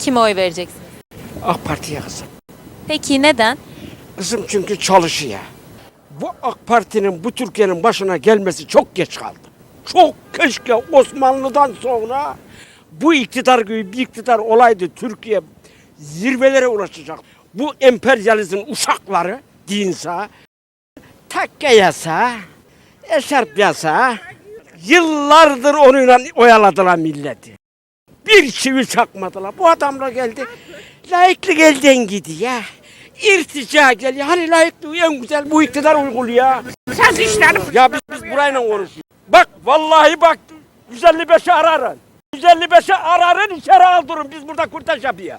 kime oy vereceksiniz? AK Parti'ye kızım. Peki neden? Kızım çünkü çalışıyor. Bu AK Parti'nin bu Türkiye'nin başına gelmesi çok geç kaldı. Çok keşke Osmanlı'dan sonra bu iktidar gibi bir iktidar olaydı Türkiye zirvelere ulaşacak. Bu emperyalizmin uşakları dinse, takke yasa, eşarp yasa, yıllardır onunla oyaladılar milleti. Bir çivi çakmadılar. Bu adamla geldi. Layıklık elden gidiyor. İrtica geliyor. Hani layıklığı en güzel bu iktidar uyguluyor. Sen işlerim. Ya biz, biz burayla konuşuyoruz. Bak vallahi bak 155'i ararın. 155'i ararın içeri aldırın. Biz burada kurtaş yapıyor.